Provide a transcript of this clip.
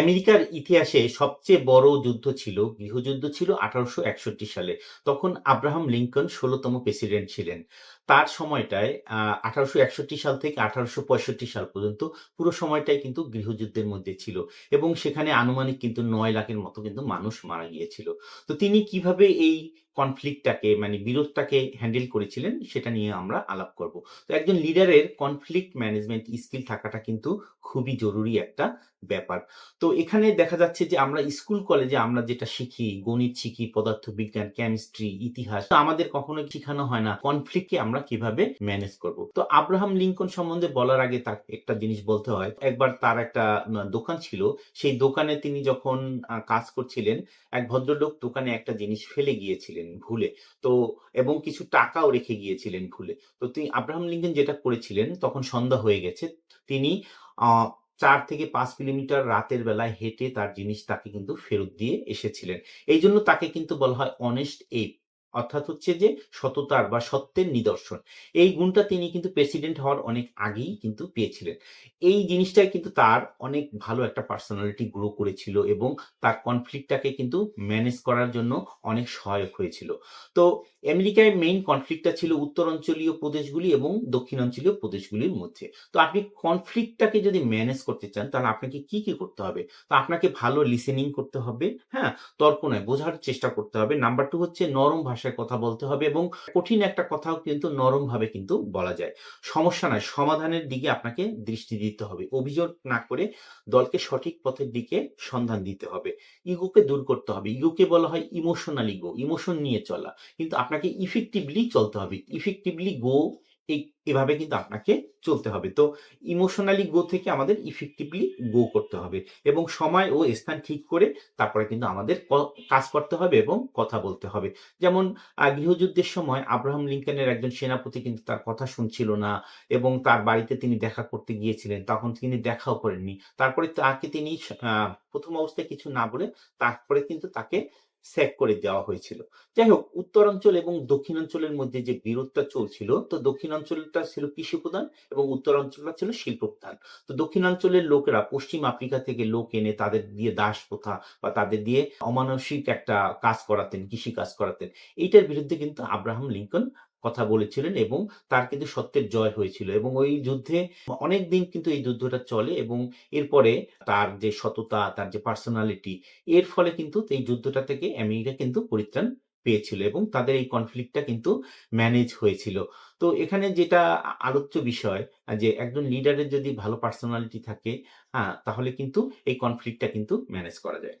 আমেরিকার ইতিহাসে সবচেয়ে বড় যুদ্ধ ছিল, গৃহযুদ্ধ ছিল আঠারোশো একষট্টি সালে। তখন আব্রাহাম লিঙ্কন ষোলোতম প্রেসিডেন্ট ছিলেন। তার সময়টায় আঠারোশো একষট্টি সাল থেকে আঠারোশো পঁয়ষট্টি সাল পর্যন্ত পুরো সময়টাই কিন্তু গৃহযুদ্ধের মধ্যে ছিল এবং সেখানে আনুমানিক কিন্তু নয় লাখের মতো কিন্তু মানুষ মারা গিয়েছিল। তো তিনি কীভাবে এই কনফ্লিক্টটাকে মানে বিরোধটাকে হ্যান্ডেল করেছিলেন, সেটা নিয়ে আমরা আলাপ করব। তো একজন লিডারের কনফ্লিক্ট ম্যানেজমেন্ট স্কিল থাকাটা কিন্তু খুবই জরুরি একটা ব্যাপার। তো এখানে দেখা যাচ্ছে যে আমরা স্কুল কলেজে আমরা যেটা শিখি, গণিত শিখি পদার্থ বিজ্ঞান কেমিস্ট্রি ইতিহাস, তো আমাদের কখনো শেখানো হয় না কনফ্লিক্টকে আমরা কীভাবে ম্যানেজ করব। তো আব্রাহাম লিঙ্কন সম্বন্ধে বলার আগে তার একটা জিনিস বলতে হয়। একবার তার একটা দোকান ছিল, সেই দোকানে তিনি যখন কাজ করছিলেন, এক ভদ্রলোক দোকানে একটা জিনিস ফেলে গিয়েছিলেন। ভুলে। তো, এবং কিছু টাকাও রেখে গিয়েছিলেন ভুলে। তো তিনি, আব্রাহাম লিঙ্কন যেটা করেছিলেন, তখন সন্ধ্যা হয়ে গেছে, তিনি চার থেকে পাঁচ কিলোমিটার রাতের বেলায় হেঁটে তার জিনিস তাকে কিন্তু ফেরত দিয়ে এসেছিলেন। এই জন্য তাকে কিন্তু বলা হয় অনেস্ট এপ অর্থাৎ হচ্ছে যে সততার বা সত্যের নিদর্শন। এই গুণটা তিনি কিন্তু প্রেসিডেন্ট হওয়ার অনেক আগেই কিন্তু পেয়েছিলেন। এই জিনিসটাই কিন্তু তার অনেক ভালো একটা পার্সোনালিটি গ্রো করেছিল এবং তার কনফ্লিক্টটাকে কিন্তু ম্যানেজ করার জন্য অনেক সহায়ক হয়েছিল। তো আমেরিকায় মেইন কনফ্লিক্টটা ছিল উত্তরাঞ্চলীয় প্রদেশগুলি এবং দক্ষিণাঞ্চলীয় প্রদেশগুলির মধ্যে। তো আপনি কনফ্লিক্টটাকে যদি ম্যানেজ করতে চান, তাহলে আপনাকে কি কি করতে হবে? তো আপনাকে ভালো লিসেনিং করতে হবে হ্যাঁ? তর্ক নয়, বোঝার চেষ্টা করতে হবে। নাম্বার টু হচ্ছে নরম ভাষায় কথা বলতে হবে এবং কঠিন একটা কথাও কিন্তু নরম ভাবে কিন্তু বলা যায়। সমস্যা নয়, সমাধানের দিকে আপনাকে দৃষ্টি দিতে হবে। অভিযোগ না করে দলকে সঠিক পথের দিকে সন্ধান দিতে হবে। ইগোকে দূর করতে হবে। ইগোকে বলা হয় ইমোশনাল ইগো ইমোশন নিয়ে চলা। কিন্তু আপনাকে ইফেক্টিভলি চলতে হবে। ইফেক্টিভলি গো এভাবে কিন্তু আপনাকে চলতে হবে। তো ইমোশনালি গো থেকে আমাদের ইফেক্টিভলি গো করতে হবে এবং সময় ও স্থান ঠিক করে তারপরে কিন্তু আমাদের কাজ করতে হবে এবং কথা বলতে হবে। যেমন গৃহযুদ্ধের সময় আব্রাহাম লিঙ্কনের একজন সেনাপতি কিন্তু তার কথা শুনছিল না এবং তার বাড়িতে তিনি দেখা করতে গিয়েছিলেন, তখন তিনি দেখাও করেননি। তারপরে তাকে তিনি প্রথম অবস্থায় কিছু না বলে তারপরে কিন্তু তাকে স্যাক করে দেওয়া হয়েছিল। যাই হোক, উত্তরাঞ্চল এবং দক্ষিণাঞ্চলের মধ্যে যে বিরোধটা চলছিল, তো দক্ষিণাঞ্চলটা ছিল কৃষি প্রধান এবং উত্তরাঞ্চলটা ছিল শিল্প প্রধান। তো দক্ষিণাঞ্চলের লোকেরা, পশ্চিম আফ্রিকা থেকে লোক এনে তাদের দিয়ে দাস প্রথা বা তাদের দিয়ে অমানসিক একটা কাজ করাতেন, কৃষি কাজ করাতেন। এইটার বিরুদ্ধে কিন্তু আব্রাহাম লিঙ্কন কথা বলেছিলেন এবং তার কিন্তু সত্যের জয় হয়েছিল এবং ওই যুদ্ধে অনেক দিন কিন্তু এই যুদ্ধটা চলে এবং এরপরে তার যে সততা, তার যে পার্সোনালিটি এর ফলে কিন্তু এই যুদ্ধটা থেকে আমেরিকা কিন্তু পরিত্রাণ পেয়েছিল এবং তাদের এই কনফ্লিক্টটা কিন্তু ম্যানেজ হয়েছিল। তো এখানে যেটা আলোচ্য বিষয়, যে একজন লিডারের যদি ভালো পার্সোনালিটি থাকে হ্যাঁ তাহলে কিন্তু এই কনফ্লিক্টটা কিন্তু ম্যানেজ করা যায়।